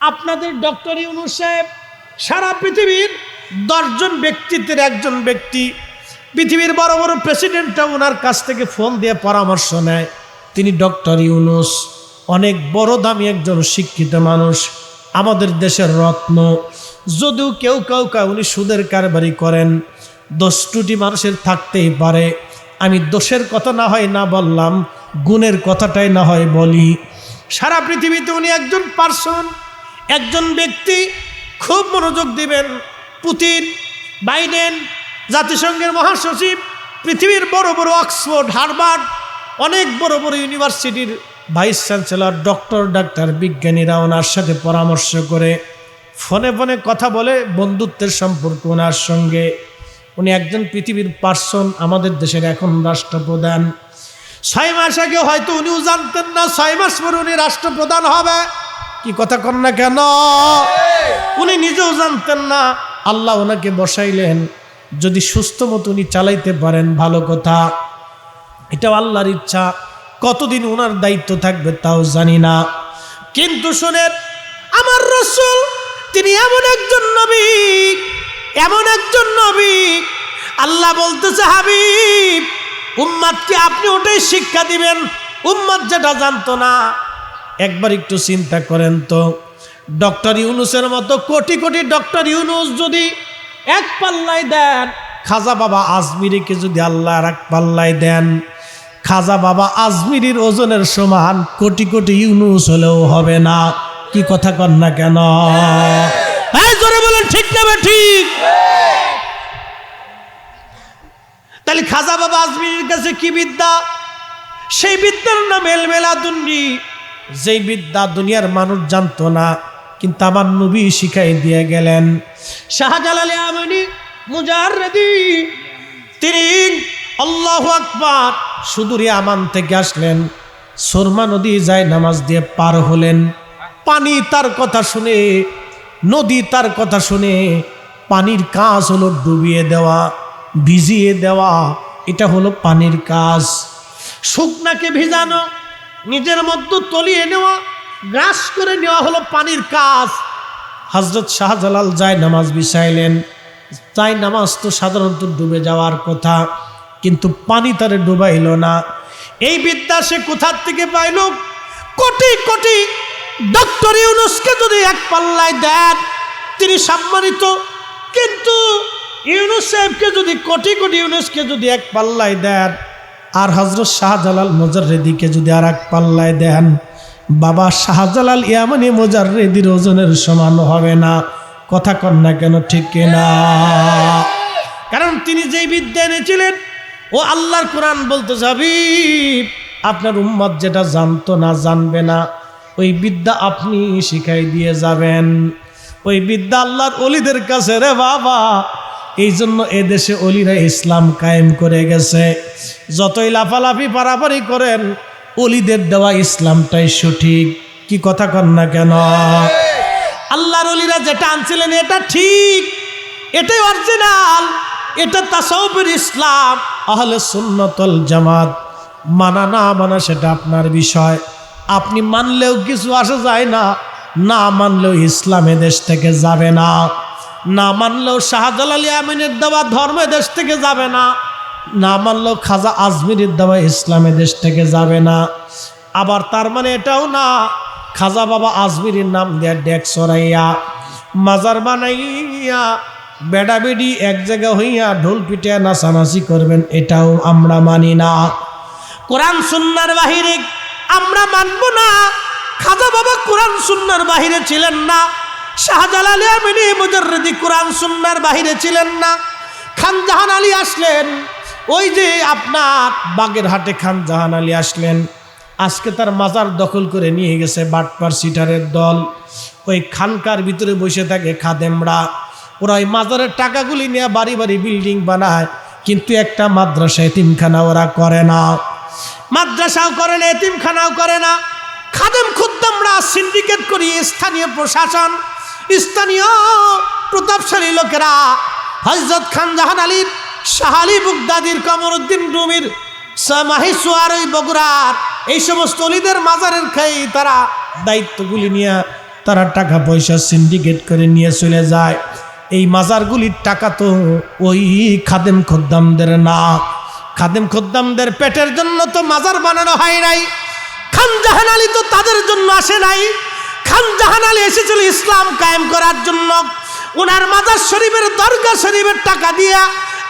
আপনাদের ডক্টর ইউনুস সাহেব সারা পৃথিবীর দশজন ব্যক্তিত্বের একজন ব্যক্তি, পৃথিবীর বড় বড় প্রেসিডেন্টটা ওনার কাছ থেকে ফোন দিয়ে পরামর্শ নেয়। তিনি ডক্টর ইউনুস, অনেক বড় দামি একজন শিক্ষিত মানুষ, আমাদের দেশের রত্ন। যদিও কেউ কেউ কেউ উনি সুদের কারবারি করেন, দোষ ত্রুটি মানুষের থাকতেই পারে। আমি দোষের কথা না হয় না বললাম, গুণের কথাটাই না হয় বলি। সারা পৃথিবীতে উনি একজন পার্সন একজন ব্যক্তি খুব মনোযোগ দিবেন। পুতিন, বাইডেন, জাতিসংঘের মহাসচিব, পৃথিবীর বড় বড় অক্সফোর্ড, হার্ভার্ড, অনেক বড় বড় ইউনিভার্সিটির ভাইস চ্যান্সেলর, ডক্টর, ডাক্তার, বিজ্ঞানীরা ওনার সাথে পরামর্শ করে ফোনে ফোনে কথা বলে বন্ধুত্বের সম্পর্ক ওনার সঙ্গে। উনি একজন পৃথিবীর পার্সন, আমাদের দেশের এখন রাষ্ট্রপ্রধান। ছয় মাস আগে হয়তো উনিও জানতেন না, ছয় মাস পরে উনি রাষ্ট্রপ্রধান হবে। কি কথা কন না কেন? উনি নিজেও জানতেন না। আল্লাহ ওনাকে বসাইলেন। যদি সুস্থ মতো উনি চালাইতে পারেন, ভালো কথা। এটাও আল্লাহর ইচ্ছা। কতদিন ওনার দায়িত্ব থাকবে তাও জানি না। কিন্তু শোনেন, আমার রসুল, তিনি এমন একজন নবী, এমন একজন নবী। আল্লাহ বলতেছে, হাবিব, উম্মাদকে আপনি ওটাই শিক্ষা দিবেন। উম্মাদ যেটা জানতো না একবার একটু চিন্তা করেন তো। ডক্টর ইউনুসের মতো কোটি কোটি ডক্টর ইউনুস যদি এক পাল্লায় দেন, খাজা বাবা আজমিরিকে যদি আল্লাহ এক পাল্লায় দেন, খাজা বাবা আজমিরির ওজনের সমান কোটি কোটি ইউনুস হলেও হবে না। কি কথা কর না কেন? বলেন, ঠিক না ঠিক? তাহলে খাজা বাবা আজমিরির কাছে কি বিদ্যা? সেই বিদ্যার নাম এলমেলাদুন্নি। যেই বিদ্যা দুনিয়ার মানুষ জানতো না, কিন্তু আমার নবী শিখাই দিয়ে গেলেন। শাহজালাল আমনি মুজারদি তিনি আল্লাহ আকবার সুদূরে আমান থেকে আসলেন। সুরমা নদী যায় নামাজ দিয়ে পার হলেন। পানি তার কথা শুনে, নদী তার কথা শুনে পানির কাজ হলো ডুবিয়ে দেওয়া, ভিজিয়ে দেওয়া। এটা হলো পানির কাজ। শুকনাকে ভিজানো নিজের মধ্যে তলিয়ে নেওয়া, গ্রাস করে নেওয়া হলো পানির কাজ। হজরত শাহজালাল যায় নামাজ বিছাইলেন। তাই নামাজ তো সাধারণত ডুবে যাওয়ার কথা, কিন্তু পানি তারে ডুবাইল না। এই বিদ্যা সে কোথার থেকে পাইল? কোটি কোটি ডক্টর ইউনুসকে যদি এক পাল্লায় দেন, তিনি সম্মানিত। কিন্তু ইউনুস সাহেবকে যদি, কোটি কোটি ইউনুসকে যদি এক পাল্লায় দেন আর হজরত শাহজালাল মোজাররেদিকে যদি আর এক পাল্লায় দেন, বাবা শাহজালাল ইয়ামানি মোজাররেদির ওজনের সমান হবে না। কথা কন না কেন, ঠিক না কারণ তিনি যেই বিদ্যা এনেছিলেন, ও আল্লাহর কোরআন বলতে যাবি আপনার উম্মত যেটা জানতো না, জানবে না। ওই বিদ্যা আপনি শিখাই দিয়ে যাবেন। ওই বিদ্যা আল্লাহর অলিদের কাছে রে বাবা এই জন্য এদেশে অলিরা ইসলাম কায়েম করে গেছে। যতই লাফালাফি পারাপারি করেন, অলিদের দেওয়া ইসলামটাই সঠিক। কি কথা কন না কেন? আল্লাহর অলিরা যেটা আনছিলেন, এটা ঠিক। এটাই অরিজিনাল এটা তাসাউফের ইসলাম। আহলে সুন্নতল জামাত, মানা না মানা সেটা আপনার বিষয়। আপনি মানলেও কিছু আসা যায় না না মানলেও ইসলাম দেশ থেকে যাবে না। না মানলেও শাহজালাল আমিনের দেওয়া ধর্ম দেশ থেকে যাবে না। না মানলেও খাজা আজমিরের দেওয়া ইসলামে দেশ থেকে যাবে না। আবার তার মানে এটাও না, খাজা বাবা আজমিরের নাম দেয়া ডেক সরাইয়া, মাজার বানাইয়া বেডা এক জায়গা হইয়া ঢোল পিটিয়া নাচানাচি করবেন, এটাও আমরা মানি না। কোরআন সুন্নার বাহিরে আমরা মানব না। খাজা বাবা কোরআন সুন্নার বাহিরে ছিলেন না। শাহজালাল আমিনী মুজাররদি কোরআন সুন্নার বাহিরে ছিলেন না। খান জাহান আলী আসলেন। ওই যে আপনার বাগেরহাটে খান জাহান আলী আসলেন। আজকে তার মাজার দখল করে নিয়ে গেছে বাটপার সিটারের দল। ওই খানকার ভিতরে বসে থাকে খাদেমরা। ওরা ওই মাজারের টাকাগুলি নিয়ে বাড়ি বাড়ি বিল্ডিং বানায়, কিন্তু একটা মাদ্রাসা এতিমখানা ওরা করে না। মাদ্রাসাও করে না, এতিমখানাও করে না। খাদেম খুদ্দামরা সিন্ডিকেট করি স্থানীয় প্রশাসন স্থানীয় প্রতাপশালী লোকেরা হজরত খান জাহান আলীর শাহালি বুগদাদির কমরুদ্দিন রুমির মাহিসুয়ার ওই বগুড়ার এই সমস্ত অলিদের মাজারের খাই তারা দায়িত্বগুলি নিয়ে তারা টাকা পয়সা সিন্ডিকেট করে নিয়ে চলে যায়। এই মাজারগুলির টাকা তো ওই খাদেম খদ্দামদের না। খাদেম খদ্দামদের পেটের জন্য তো মাজার বানানো হয় নাই। খান জাহান আলী তো তাদের জন্য আসে নাই। খান জাহান আলী এসেছিল ইসলাম কায়েম করার জন্য। ওনার মাজার শরীফের দরগা শরীফের টাকা দিয়া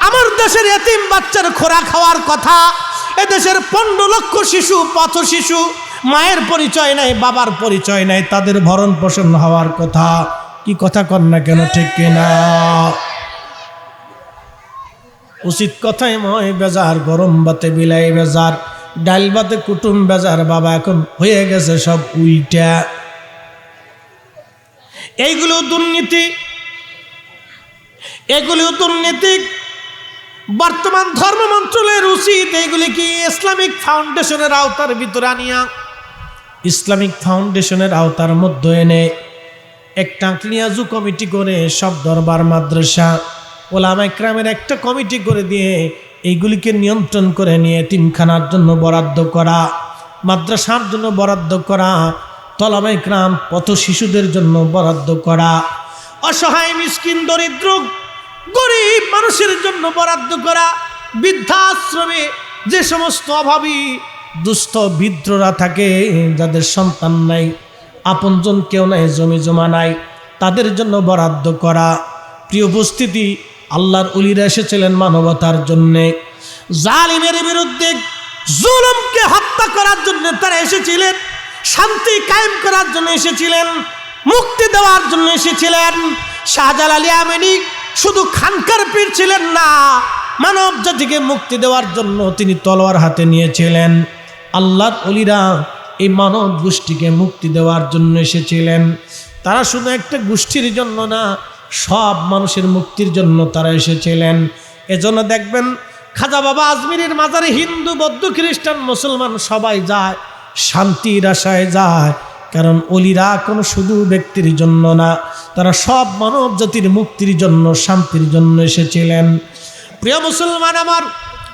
আমার দেশের এতিম বাচ্চার খোরা খাওয়ার কথা। এদেশের পনেরো লক্ষ শিশু পথ শিশু, মায়ের পরিচয় নাই, বাবার পরিচয় নাই, তাদের ভরণ পোষণ হওয়ার কথা। কি কথা কর না কেন, ঠিক কিনা উচিত কথাই ময় বেজার, গরম বাতে বিলাই বেজার, ডাল বাতে কুটুম বেজার, বাবা এখন হয়ে গেছে সব উইটা। এইগুলো দুর্নীতি, এগুলো দুর্নীতি, বর্তমান ধর্ম মন্ত্রণালয়ের উচিত এইগুলি কি ইসলামিক ফাউন্ডেশনের আওতার ভিতরে আনিয়া? ইসলামিক ফাউন্ডেশনের আওতার মধ্যে এনে একটা ক্লিয়াজু কমিটি করে সব দরবার, মাদ্রাসা, ওলামা ইকরামের একটা কমিটি করে দিয়ে এইগুলিকে নিয়ন্ত্রণ করে নিয়ে তিনখানার জন্য বরাদ্দ করা, মাদ্রাসার জন্য বরাদ্দ করা তলামা ইকরাম পথ শিশুদের জন্য বরাদ্দ করা। অসহায়, মিসকিন, দরিদ্র, গরিব মানুষের জন্য বরাদ্দ করা। বৃদ্ধাশ্রমে যে সমস্ত অভাবী, দুস্থ বৃদ্ধরা থাকে, যাদের সন্তান নাই, আপনজন কেউ নাই, জমি জমা নাই, তাদের জন্য বরাদ্দ করা। প্রিয় উপস্থিতি, আল্লাহর উলিরা এসেছিলেন মানবতার জন্যে। জালিমের বিরুদ্ধে জুলুমকে হত্যা করার জন্য তারা এসেছিলেন। শান্তি কায়েম করার জন্য এসেছিলেন, মুক্তি দেওয়ার জন্য এসেছিলেন। শাহজাল আলী আমিনী শুধু খানকার পীর ছিলেন না, মানব জাতিকে মুক্তি দেওয়ার জন্য তিনি তলোয়ার হাতে নিয়েছিলেন। আল্লাহর অলিরা এই মানব গোষ্ঠীকে মুক্তি দেওয়ার জন্য এসেছিলেন। তারা শুধু একটা গোষ্ঠীর জন্য না, সব মানুষের মুক্তির জন্য তারা এসেছিলেন। এজন্য দেখবেন, খাজা বাবা আজমিরের মাজারে হিন্দু, বৌদ্ধ, খ্রিস্টান, মুসলমান সবাই যায়। শান্তির আশায় যায়। কারণ অলিরা কোনো শুধু ব্যক্তির জন্য না, তারা সব মানব জাতির মুক্তির জন্য, শান্তির জন্য এসেছিলেন। প্রিয় মুসলমান আমার,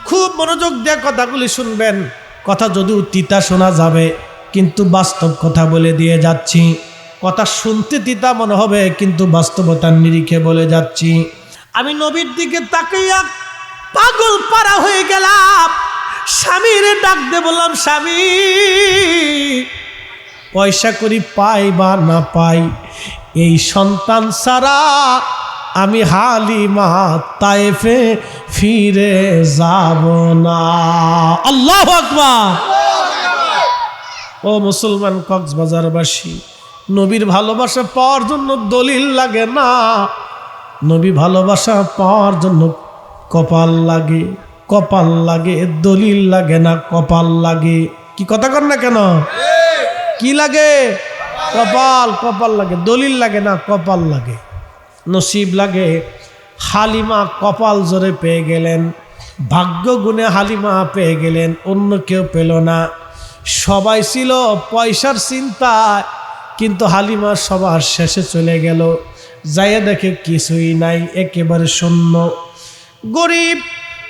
খুব মনোযোগ দিয়ে কথাগুলি শুনবেন। কথা যদিও তিতা শোনা যাবে, কিন্তু বাস্তব কথা বলে দিয়ে যাচ্ছি। কথা শুনতে তিতা মনে হবে, কিন্তু বাস্তবতার নিরিখে বলে যাচ্ছি। আমি নবীর দিকে তাকাইয়া পাগল পারা হয়ে গেলাম। স্বামীর ডাক দে বললাম, স্বামী, পয়সা করি পাই বা না পাই, এই সন্তান সারা আমি হালিমা তাইফে ফিরে যাব না। আল্লাহ আকবার। ও মুসলমান কক্সবাজারবাসী, নবীর ভালোবাসা পাওয়ার জন্য দলিল লাগে না? নবী ভালোবাসা পাওয়ার জন্য কপাল লাগে। কপাল লাগে, দলিল লাগে না, কপাল লাগে। কি কথা কর না কেন? কি লাগে? কপাল কপাল লাগে, দলিল লাগে না, কপাল লাগে। নসিব লাগে, হালিমা কপাল জোরে পেয়ে গেলেন। ভাগ্য গুণে হালিমা পেয়ে গেলেন, অন্য কেউ পেল না। সবাই ছিল পয়সার চিন্তায়, কিন্তু হালিমা সবার শেষে চলে গেল। যাইয়া দেখে কিছুই নাই, একেবারে শূন্য। গরিব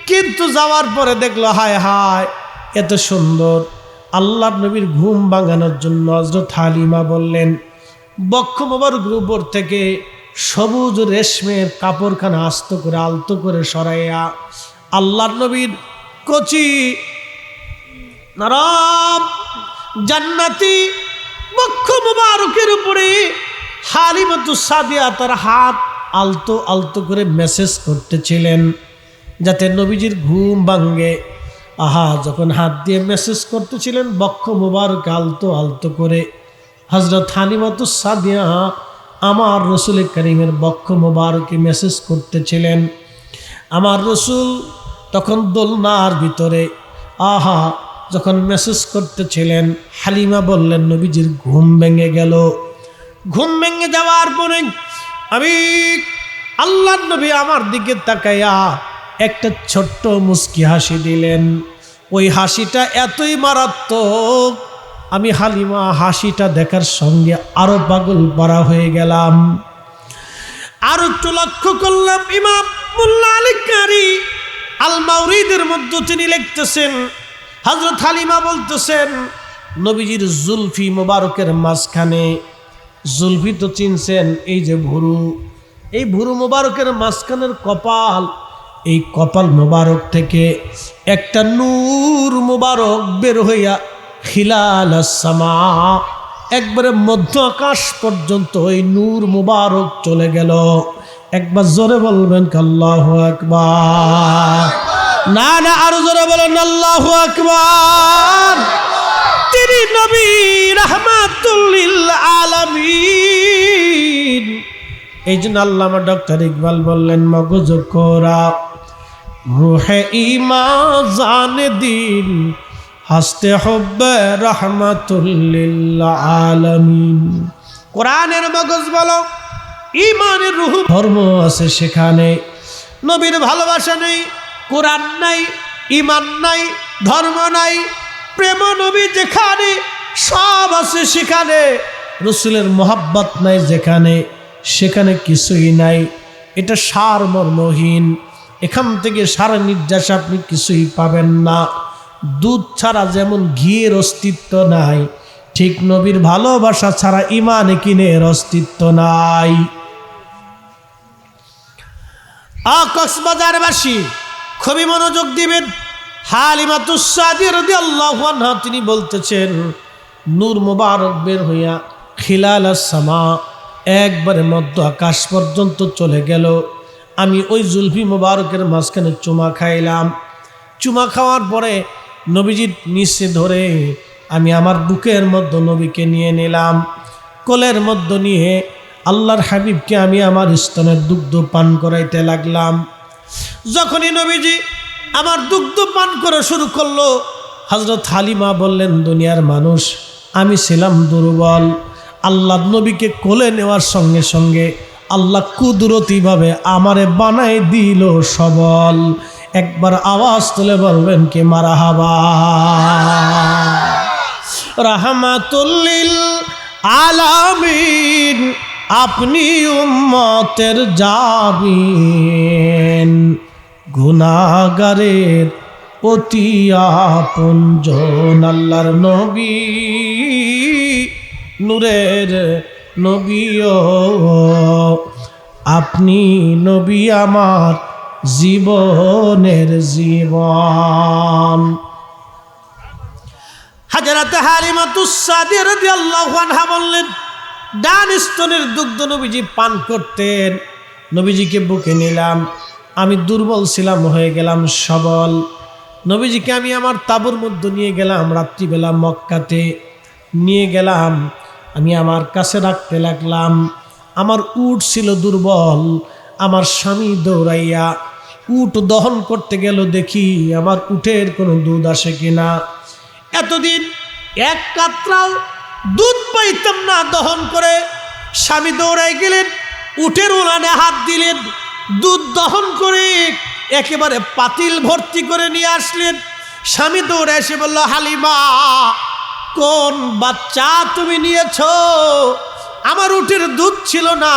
কিন্তু যাওয়ার পরে দেখল, হায় হায়, এত সুন্দর। আল্লাহ নবীর ঘুম ভাঙানোর জন্য হজরত হালিমা বললেন, বক্ষ মোবারক উপর থেকে সবুজ রেশমের কাপড়খানা আস্ত করে, আলতো করে সরাইয়া আল্লাহর নবীর কচি নরম জান্নাতি বক্ষ মোবারকের উপরে হালিমাতু সাদিয়া তার হাত আলতো আলতো করে মেসেজ করতেছিলেন। যাতে নবীজির ঘুম ভাঙ্গে আহা, যখন হাত দিয়ে মেসেজ করতেছিলেন, বক্ষ মোবারক আলতো আলতো করে। হজরত হানিমাতু সাদিয়া, আমার রসুল করিমের বক্ষ মোবারকে মেসেজ করতেছিলেন। আমার রসুল তখন দোলনার ভিতরে, আহা, যখন মেসেজ করতেছিলেন, হালিমা বললেন, নবীজির ঘুম ভেঙে গেল। ঘুম ভেঙে যাওয়ার পরে আমি আল্লাহ নবী আমার দিকে তাকাইয়া একটা ছোট্ট মুস্কি হাসি দিলেন। ওই হাসিটা এতই মারাত্মক, আমি হালিমা হাসিটা দেখার সঙ্গে আরও পাগল পারা হয়ে গেলাম। আর একটু লক্ষ্য করলাম, ইমাম মুল্লা আলী কারি আল মাউরিদের মধ্যে তিনি লিখতেছেন হজরত হালিমা বলতেছেন, নবীজির জুলফি মোবারকের মাঝখানে জুলফি তো চিনছেন, এই যে ভুরু, এই ভুরু মোবারকের মাঝখানের কপাল এই কপাল মোবারক থেকে একটা নূর মোবারক বের হইয়া খিলাল একবারে মধ্য আকাশ পর্যন্ত ওই নূর মুবারক চলে গেল। একবার জোরে বলবেন আল্লাহ আকবার? না না, আরও জোরে বলেন আল্লাহ আকবার। তিনি নবী রহমাতুল্লিল আলামিন। এই জন্য আল্লামা ডক্টর ইকবাল বললেন, মগজ কোরা রুহে ইমা জান দিন, হাসতে হবে রহমাতুল্লিল আলামিন কোরআনের মগজ বলো, ইমানের রুহ ধর্ম আছে সেখানে। নবীর ভালোবাসা নেই, কোরআন নাই ইমান নাই, ধর্ম নাই, প্রেম নবী যেখানে, সব আছে সেখানে। রসুলের মোহাব্বত নাই যেখানে, সেখানে কিছুই নাই। এটা সার মর্মহীন এখান থেকে সারা নির্যাস আপনি কিছুই পাবেন না। দুধ ছাড়া যেমন ঘিয়ের অস্তিত্ব নাই, ঠিক নবীর ভালোবাসা ছাড়া ইমান কিনের অস্তিত্ব নাই। কক্সবাজারবাসী, খুবই মনোযোগ দিবেন। হালিমাতুসাদি রদি আল্লাহ তিনি বলতেছেন, নূর মুবারক বের হইয়া খিলাল সামা একবারে মধ্য আকাশ পর্যন্ত চলে গেল। আমি ওই জুলফি মুবারকের মাঝখানে চুমা খাইলাম। চুমা খাওয়ার পরে নবীজির নিচে ধরে আমি আমার বুকের মধ্যে নবীকে নিয়ে নিলাম। কোলের মধ্যে নিয়ে আল্লাহর হাবিবকে আমি আমার স্তনের দুগ্ধ পান করাইতে লাগলাম। যখনই নবীজি আমার দুগ্ধ পান করা শুরু করল হজরত হালিমা বললেন, দুনিয়ার মানুষ, আমি ছিলাম দুর্বল। আল্লাহ নবীকে কোলে নেওয়ার সঙ্গে সঙ্গে আল্লাহ কুদরতিভাবে আমারে বানাই দিল সবল। একবার আওয়াজ তুলে বলবেন, কি মারা হাবা রাহমাতুল্লিল আলামিন, আপনি উম্মতের যাবিন গুনাগারের অতি আপনজন আল্লাহর নবী, নূরের নবীও, আপনি নবী আমার জীবনের জীবন। হাজারাতে হালিমাতুসাদি রাদিয়াল্লাহু আনহা বললেন, ডান স্তনের দুগ্ধ নবীজি পান করতেন। নবীজিকে বুকে নিলাম, আমি দুর্বল ছিলাম, হয়ে গেলাম সবল। নবীজিকে আমি আমার তাবুর মধ্যে নিয়ে গেলাম, রাত্রিবেলা মক্কাতে। নিয়ে গেলাম আমি আমার কাছে রাখতে লাগলাম। আমার উট ছিল দুর্বল। আমার স্বামী দৌড়াইয়া উট দহন করতে গেল দেখি আমার উটের কোনো দুধ আসে কিনা। এতদিন এক কাতরাও দুধ পাইতাম না দহন করে। স্বামী দৌড়াই গেলেন, উটের উলানে হাত দিলেন, দুধ দহন করে একেবারে পাতিল ভর্তি করে নিয়ে আসলেন। স্বামী দৌড়ে এসে বলল, হালিমা কোন বাচ্চা তুমি নিয়েছ? আমার উটের দুধ ছিল না।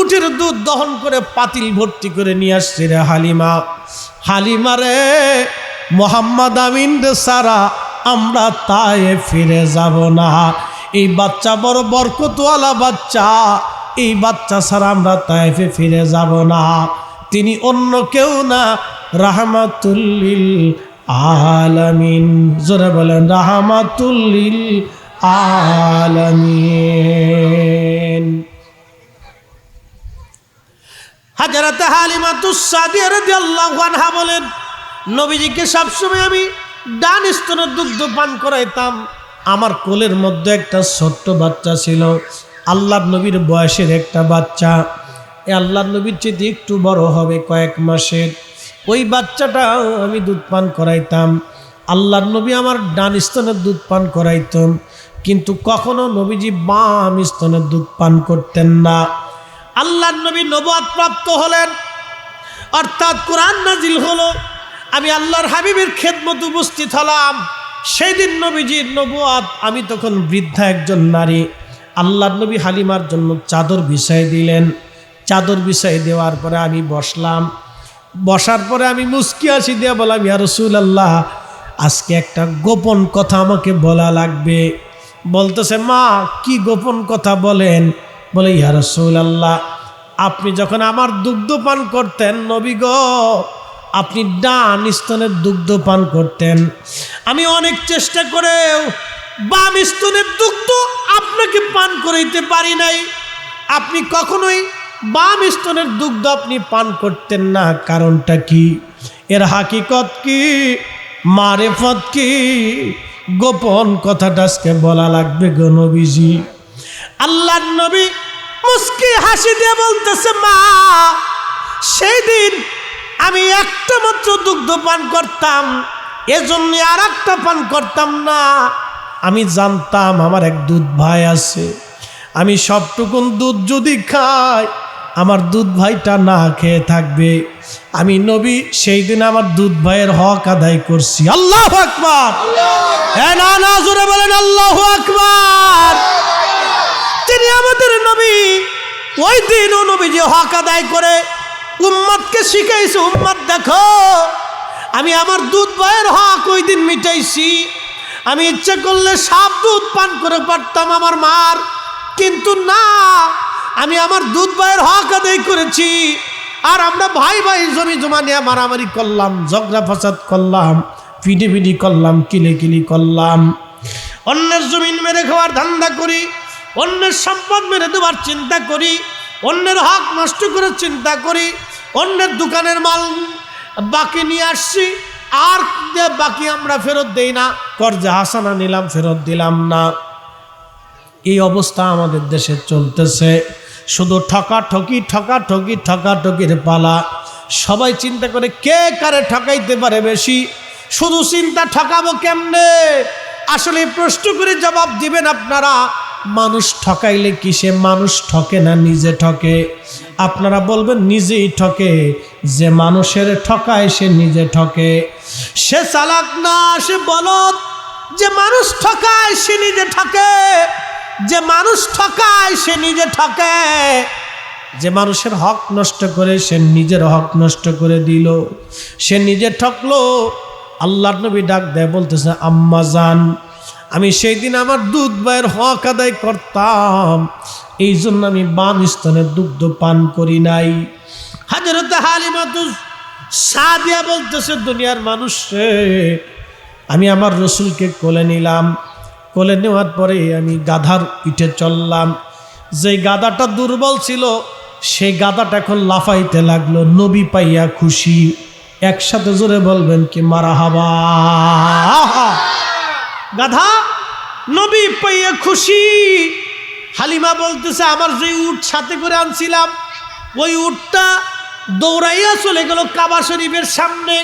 উটের দুধ দহন করে পাতিল ভর্তি করে নিয়ে আসছে রে হালিমা। হালিমা রে, মোহাম্মদ আমিন রে সারা, আমরা তাই ফিরে যাব না। এই বাচ্চা বড় বরকতওয়ালা বাচ্চা। এই বাচ্চা ছাড়া আমরা তাইফে ফিরে যাব না। তিনি অন্য কেউ না রাহমাতুল্লিল আলামিন, জোরে বলেন, রাহমাতুল্লিল আলামিন। হাজারাতে হালিমাতুসাদিয়া রাদিয়াল্লাহু আনহা বলেন, নবীজিকে সবসময় আমি ডান স্তনের দুগ্ধ পান করাইতাম। আমার কোলের মধ্যে একটা ছোট্ট বাচ্চা ছিল, আল্লাহ নবীর বয়সের একটা বাচ্চা। এ আল্লাহ নবীর চেয়ে একটু বড় হবে কয়েক মাসের। ওই বাচ্চাটা আমি দুধ পান করাইতাম। আল্লাহ নবী আমার ডান স্তনের দুধ পান করাইতাম কিন্তু কখনো নবীজি বাম স্তনের দুধ পান করতেন না। আল্লাহ নবী নবাদ প্রাপ্ত হলেন, অর্থাৎ কোরআন নাজিল হলো, আমি আল্লাহর হাবিবের খেদমত উপস্থিত হলাম। সেই দিন নবীজির নবুয়াদ আমি তখন বৃদ্ধা একজন নারী। আল্লাহ নবী হালিমার জন্য চাদর বিষয় দিলেন। চাদর বিষয় দেওয়ার পরে আমি বসলাম। বসার পরে আমি মুস্কি আসি দিয়ে বললাম, ইয়া রসুল আল্লাহ আজকে একটা গোপন কথা আমাকে বলা লাগবে। বলতেছে, মা, কি গোপন কথা বলেন? বলে, ইয়া রসুল আল্লাহ আপনি যখন আমার দুগ্ধ পান করতেন, নবী আপনি ডান স্তনের দুগ্ধ পান করতেন। আমি অনেক চেষ্টা করেও বাম স্তনের দুগ্ধ আপনাকে পান করাইতে পারি নাই। আপনি কখনোই বাম স্তনের দুগ্ধ আপনি পান করতেন না, কারণটা কি? এর হাকিকত কি? মারেফত কি? গোপন কথাটা আজকে বলা লাগবে গো নবীজি। আল্লাহ নবী মুস্কি হাসি দিয়ে বলতেছে, মা, সেই দিন আমি একটা মাত্র দুগ্ধ পান করতাম, এজন্য আর একটা পান করতাম না। আমি জানতাম আমার এক দুধ ভাই আছে। আমি সবটুকুন দুধ যদি খাই আমার দুধ ভাইটা না খেয়ে থাকবে। আমি নবী, সেই দিন আমার দুধ ভাইয়ের হক আদায় করছি। আল্লাহ আকবার! হ্যাঁ না, জোরে বলেন, আল্লাহ আকবার! তিনি আমাদের নবী। ওই দিন ও নবী যে হক আদায় করে, উম্মতকে শিখাইছে, উম্মত দেখো, আমি আমার দুধ ভাইয়ের হক ওই দিন মিটাইছি। আমি ইচ্ছে করলে সাপ দুধ পান করে পারতাম আমার মার, কিন্তু না আমি আমার দুধ ভাইয়ের হক আদায় করেছি। আর আমরা ভাই ভাই জমি জমা নিয়ে মারামারি করলাম, ঝগড়া ফাসাদ করলাম, পিডি পিডি করলাম, কিলে কিলি করলাম। অন্যের জমিন মেরে খাওয়ার ধান্দা করি, অন্যের সম্পদ মেরে দেওয়ার চিন্তা করি, অন্যের হক নষ্ট করার চিন্তা করি, অন্যের দোকানের মাল বাকি নিয়ে আসছি, আর বাকি আমরা ফেরত দেই না, কর্জা হাসানা নিলাম, ফেরত দিলাম না। এই অবস্থা আমাদের দেশে চলতেছে। শুধু ঠকা ঠকি ঠকা ঠকি, ঠকা ঠকির পালা। সবাই চিন্তা করে কে কারে ঠকাইতে পারে বেশি? শুধু চিন্তা ঠকাবো কেমনে? আসলে প্রশ্ন করে জবাব দিবেন আপনারা, মানুষ ঠকাইলে কি সে মানুষ ঠকে না, নিজে ঠকে। আপনারা বলবেন, নিজেই ঠকে। যে মানুষের ঠকায়, সে নিজে ঠকে। সে চালাক না, সে বলত যে মানুষ ঠকায়, সে নিজে ঠকে। যে মানুষ ঠকায়, সে নিজে ঠকে। যে মানুষের হক নষ্ট করে, সে নিজের হক নষ্ট করে দিল। সে নিজে ঠকলো। আল্লাহ নবী ডাক দেয়, বলতেছে, আম্মা জান, আমি সেই দিন আমার দুধ ভাইয়ের হক আদায় করতাম। এই জন্য আমি বাম স্তনের দুগ্ধ পান করি নাই। হাজারতে হালিমাতুস সাদিয়া বলতেছে, দুনিয়ার মানুষ আমি আমার রসুলকে কোলে নিলাম। কোলে নেওয়ার পরে আমি গাধার পিঠে চললাম। যেই গাধাটা দুর্বল ছিল, সেই গাধাটা এখন লাফাইতে লাগল। নবী পাইয়া খুশি, একসাথে জোরে বলবেন, কি মারা হাবা? গাধা, নবী পাইয়া খুশি। হালিমা বলতেছে, আমার যে উট সাথে করে আনছিলাম, ওই উটটা দৌড়াইয়া চলে গেল কাবা শরীফের সামনে।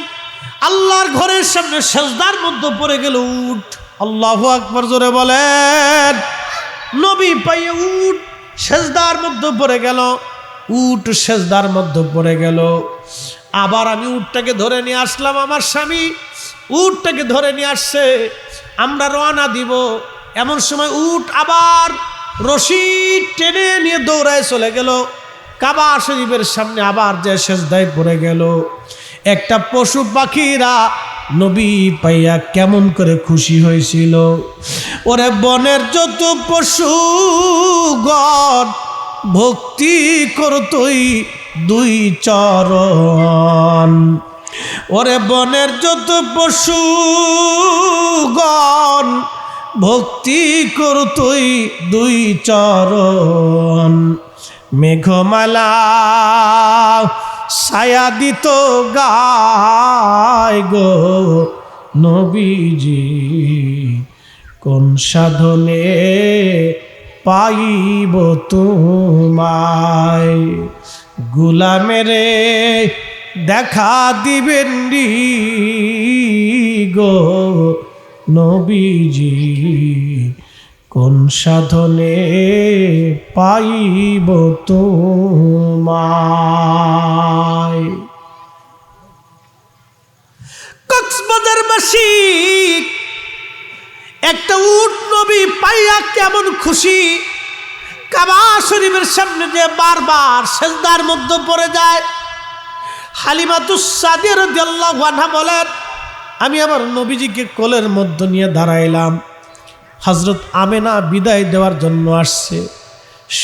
আল্লাহর ঘরের সামনে সেজদার মধ্যে পড়ে গেল, উঠ। আল্লাহ আকবর জোরে বলেন। নবী পাইয়ে উঠ, সেজদার মধ্যে পড়ে গেল উট সেজদার মধ্যে পড়ে গেল। আবার আমি উটটাকে ধরে নিয়ে আসলাম আমার স্বামী উটটাকে ধরে নিয়ে আসছে, আমরা রওনা দিব। এমন সময় উট আবার রশি টেনে নিয়ে দৌড়ায় চলে গেল। কাবা শরীফের সামনে আবার যে শেষদায় পড়ে গেল। একটা পশু পাখিরা নবী পাইয়া কেমন করে খুশি হয়েছিল? ওরে বনের যত পশু গণ ভক্তি করতই দুই চরণ। ওরে বনের যত পশু গণ ভক্তি করতই দুই চরণ। মেঘমালা ছায়া দিত গায় গো নবীজি। কোন সাধনে পাইব তোমায়? গুলামেরে দেখা দিবেন গো নবীজি। কোন সাধনে পাইব তোমায়? একটা উট নবী পাইয়া কেমন খুশি? কাবা শরীফের সামনে যে বারবার সেজদার মধ্যে পড়ে যায়। হালিমাতুসাদের আল্লাহ বলেন, আমি আমার নবীজিকে কোলের মধ্যে নিয়ে দাঁড়াইলাম। হজরত আমেনা বিদায় দেওয়ার জন্য আসছে।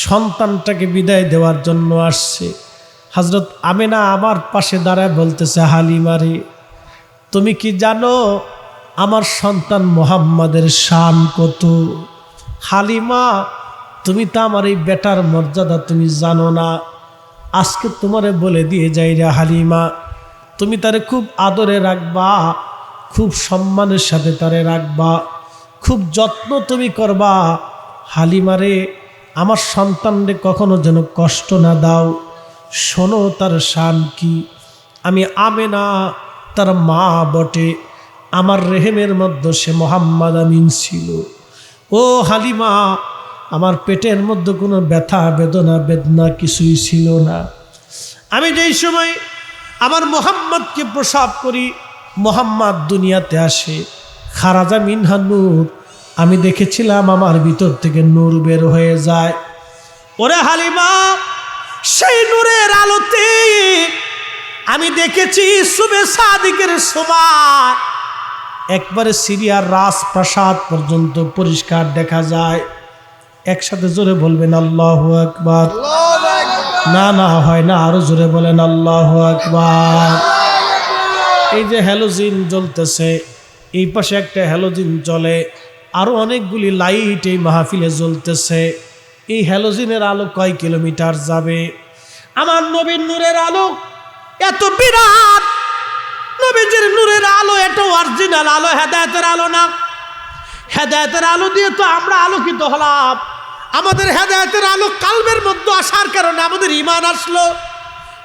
সন্তানটাকে বিদায় দেওয়ার জন্য আসছে। হজরত আমেনা আমার পাশে দাঁড়ায় বলতেছে হালিমারে তুমি কি জানো আমার সন্তান মোহাম্মদের শান কত? হালিমা, তুমি তো আমার এই বেটার মর্যাদা তুমি জানো না। আজকে তোমারে বলে দিয়ে যাই রে হালিমা, তুমি তারে খুব আদরে রাখবা, খুব সম্মানের সাথে তারে রাখবা। খুব যত্ন তুমি করবা। হালিমারে আমার সন্তানরে কখনো যেন কষ্ট না দাও। শোনো তার শান কি? আমি আমে না তার মা বটে। আমার রেহেমের মধ্যে সে মোহাম্মদ আমিন ছিল। ও হালিমা, আমার পেটের মধ্যে কোনো ব্যথা, বেদনা বেদনা কিছুই ছিল না। আমি যেই সময় আমার মোহাম্মদকে প্রসাব করি, মোহাম্মদ দুনিয়াতে আসে। খারাজা মিনহা নূর। আমি দেখেছিলাম আমার ভিতর থেকে নূর বের হয়ে যায়। ওরে হালিমা, সেই নূরের আলোতে আমি দেখেছি শুভে সাদিকের সময়। একবারে সিরিয়ার রাজপ্রাসাদ পর্যন্ত পরিষ্কার দেখা যায়। একসাথে জোরে বলবেন, আল্লাহ আকবার। না না, হয় না, আরও জোরে বলেন, আল্লাহ আকবার। এই যে হ্যালোজিন জ্বলতেছে। এই পাশে একটা হ্যালোজিন জ্বলে। আরও অনেকগুলি লাইট এই মাহফিলে জ্বলতেছে। এই হ্যালোজিনের আলো কয় কিলোমিটার যাবে? আমার নবীন নূরের আলো এত বিরাট। নবীজির নূরের আলো এত অরিজিনাল আলো, হেদায়তের আলো না। হেদায়তের আলো দিয়ে তো আমরা আলোকিত হলাম। আমাদের হেদায়তের আলো কালবের মধ্যে আসার কারণে আমাদের ইমান আসলো।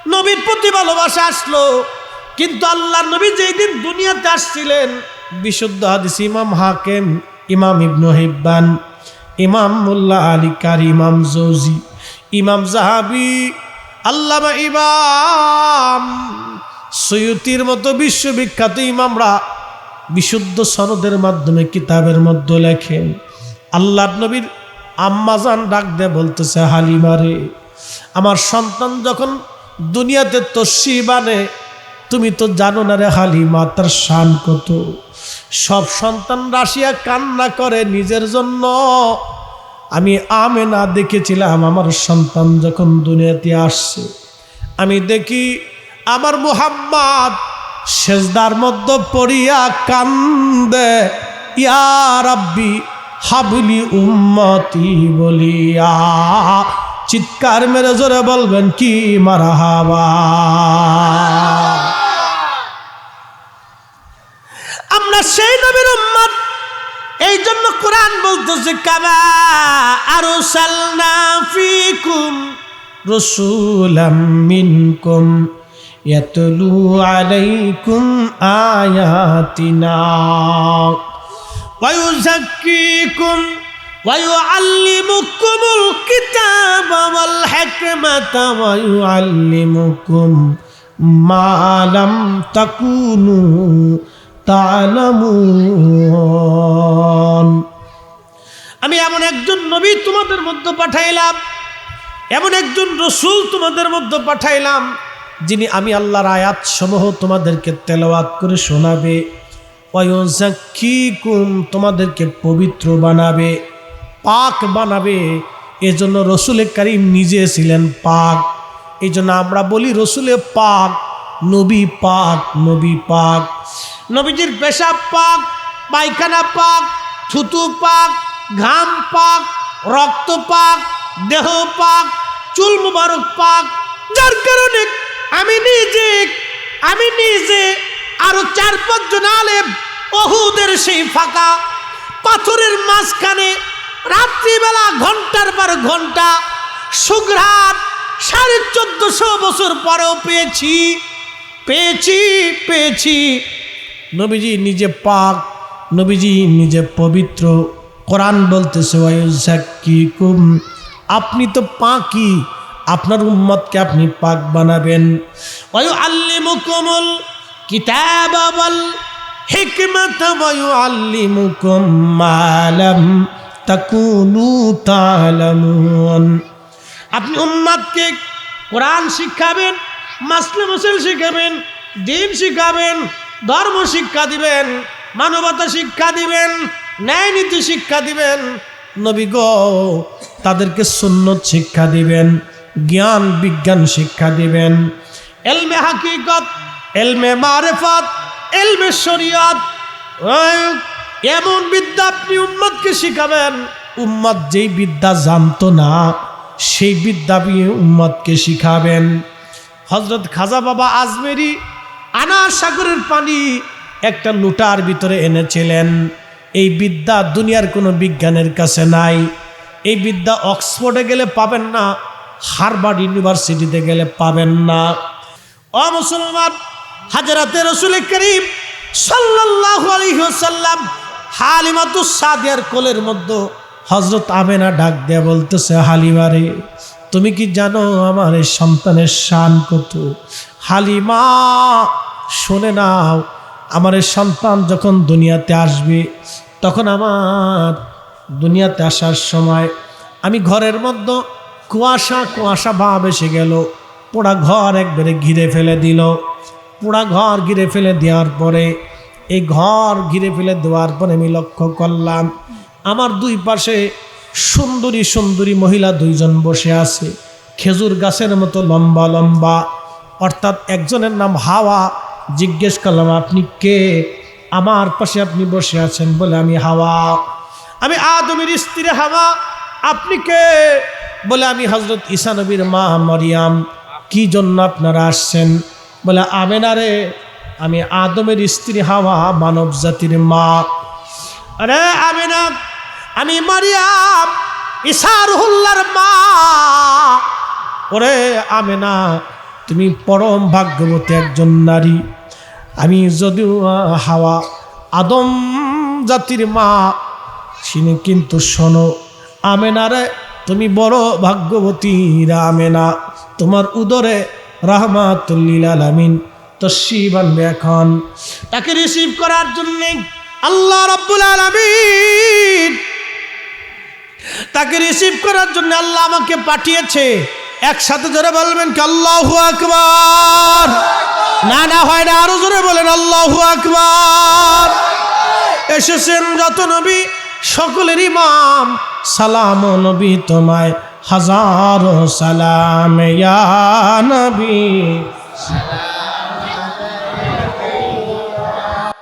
নবীর প্রতি ভালোবাসা আসলো। কিন্তু আল্লাহ নবী যেই দিন দুনিয়াতে আসছিলেন বিশুদ্ধ হাদিস ইমাম হাকেম, ইমাম ইবনু হিব্বান, ইমাম মোল্লা আলী কার, ইমাম জৌজি, ইমাম জাহাবি, আল্লামা ইমাম সৈয়তির মতো বিশ্ববিখ্যাত ইমামরা বিশুদ্ধ সনদের মাধ্যমে কিতাবের মধ্যে লেখেন আল্লাহ নবীর আম্মাজান ডাক দে বলতেছে হালিমারে আমার সন্তান যখন দুনিয়াতে তস্যি বানে, তুমি তো জানো না রে হালিমা, তার শান কত? সব সন্তান রাশিয়া কান্না করে নিজের জন্য। আমি আমে না দেখেছিলাম, আমার সন্তান যখন দুনিয়াতে আসছে। আমি দেখি আমার মুহাম্মদ সেজদার মধ্যে পড়িয়া কান্দে, ইয়া রাব্বি হাবলি উম্মতি বলিয়া। চিৎকার মেরে জোরে বলবেন, কি মারা হাবা আমরা সেই নবীর উম্মত এই জন্য কোরআন বলতেছে কামা আরো সালনা ফিকুম রসুলাম মিনকুম ইয়াতলু আলাইকুম আয়াতিনা ويزكيكم ويعلمكم الكتاب والحكمة ويعلمكم ما لم تكونوا আমি এমন একজন নবী তোমাদের মধ্যে পাঠাইলাম, এমন একজন রসুল তোমাদের মধ্যে পাঠাইলাম, যিনি আমি আল্লাহর আয়াত সমূহ তোমাদেরকে তেলওয়াত করে শোনাবে তোমাদেরকে পবিত্র বানাবে, পাক বানাবে। এজন্য রসুলের কারিম নিজে ছিলেন পাক। এই জন্য আমরা বলি রসুলে পাক, নবী পাক নবী পাক। নবীজির পেশাব পাক, পায়খানা পাক, থুতু পাক, ঘাম পাক, রক্ত পাক, দেহ পাক, চুল মুবারক পাক। যার কারণে আমি নিজে আমি নিজে আরও চার পাঁচজন আলেম অহুদের সেই ফাঁকা। পাথরের মাঝখানে রাত্রিবেলা ঘণ্টার পর ঘণ্টা সুঘ্রাত সাড়ে চোদ্দশো বছর পরেও পেয়েছি পেয়েছি পেয়েছি। নবীজি নিজে পাক, নবীজি নিজে পবিত্র। কোরআন বলতেছে আপনি তো পাকি আপনার উম্মতকে আপনি পাক বানাবেন। আপনি উম্মতকে কোরআন শিখাবেন, মাসলে মুসল শিখাবেন, দিন শিখাবেন ধর্ম শিক্ষা দিবেন, মানবতা শিক্ষা দিবেন, ন্যায় নীতি শিক্ষা দিবেন। নবী গো, তাদেরকে সুন্নত শিক্ষা দিবেন, জ্ঞান বিজ্ঞান শিক্ষা দিবেন। এলমে হাকিকত, এলমে মারেফাত, এলমে শরিয়াত এমন বিদ্যা আপনি উম্মতকে শিখাবেন উম্মত যেই বিদ্যা জানতো না, সেই বিদ্যা আপনি উম্মতকে শিখাবেন। হজরত খাজা বাবা আজমেরি আনার সাগরের পানি একটা লুটার ভিতরে এনেছিলেন। এই বিদ্যা দুনিয়ার কোনো বিজ্ঞানের কাছে নাই। এই বিদ্যা অক্সফোর্ডে গেলে পাবেন না হারবার্ড ইউনিভার্সিটিতে গেলে পাবেন না। অ মুসলমান, হাজরাতে রসুল করিম সাল্লাল্লাহু আলাইহি ওয়াসাল্লাম হালিমাতুস সাদিয়ার কোলের মধ্যে হজরত আমেনা ডাক দেয়া বলতেছে হালিমারে তুমি কি জানো আমার এই সন্তানের শান কত? হালিমা, শুনে নাও, আমার সন্তান যখন দুনিয়াতে আসবে, তখন আমার দুনিয়াতে আসার সময় আমি ঘরের মধ্যে কুয়াশা কুয়াশা ভাব এসে গেল। পোড়া ঘর একবারে ঘিরে ফেলে দিল। পোড়া ঘর ঘিরে ফেলে দেওয়ার পরে, এই ঘর ঘিরে ফেলে দেওয়ার পরে আমি লক্ষ্য করলাম, আমার দুই পাশে সুন্দরী সুন্দরী মহিলা দুইজন বসে আছে। খেজুর গাছের মতো লম্বা লম্বা। অর্থাৎ একজনের নাম হাওয়া। জিজ্ঞেস করলাম, আপনি কে? আমার পাশে আপনি বসে আছেন বলে আমি হাওয়া। আমি আদমের স্ত্রী হাওয়া। আপনি কে? বলে আমি হজরত ঈসা নবীর মা মরিয়াম। কি জন্য আপনারা আসছেন? বলে আমেনারে আমি আদমের স্ত্রী হাওয়া, মানব জাতির মা। আরে আমেনা আমি মারিয়াম ইসারুল্লার মা। ওরে আমেনা তুমি পরম ভাগ্যবতী একজন নারী। আমি যদিও হাওয়া আদম জাতির মা তিনি কিন্তু শোনো আমেনারে তুমি বড় ভাগ্যবতী আমেনা। তোমার উদরে রাহমাতুল্লিল আলামিন তস্বি বানবে এখন। তাকে রিসিভ করার জন্যে আল্লাহ রব্বুল আলামিন তাকে রিসিভ করার জন্য আল্লাহ আমাকে পাঠিয়েছে। একসাথে জোরে বলবেন কি, আল্লাহু আকবার না না, হয় না, আরও জোরে বলেন, আল্লাহু আকবার এসেছেন যত নবী, সকলের ইমাম। সালাম নবী তোমায়, হাজারো সালাম, ইয়া নবী।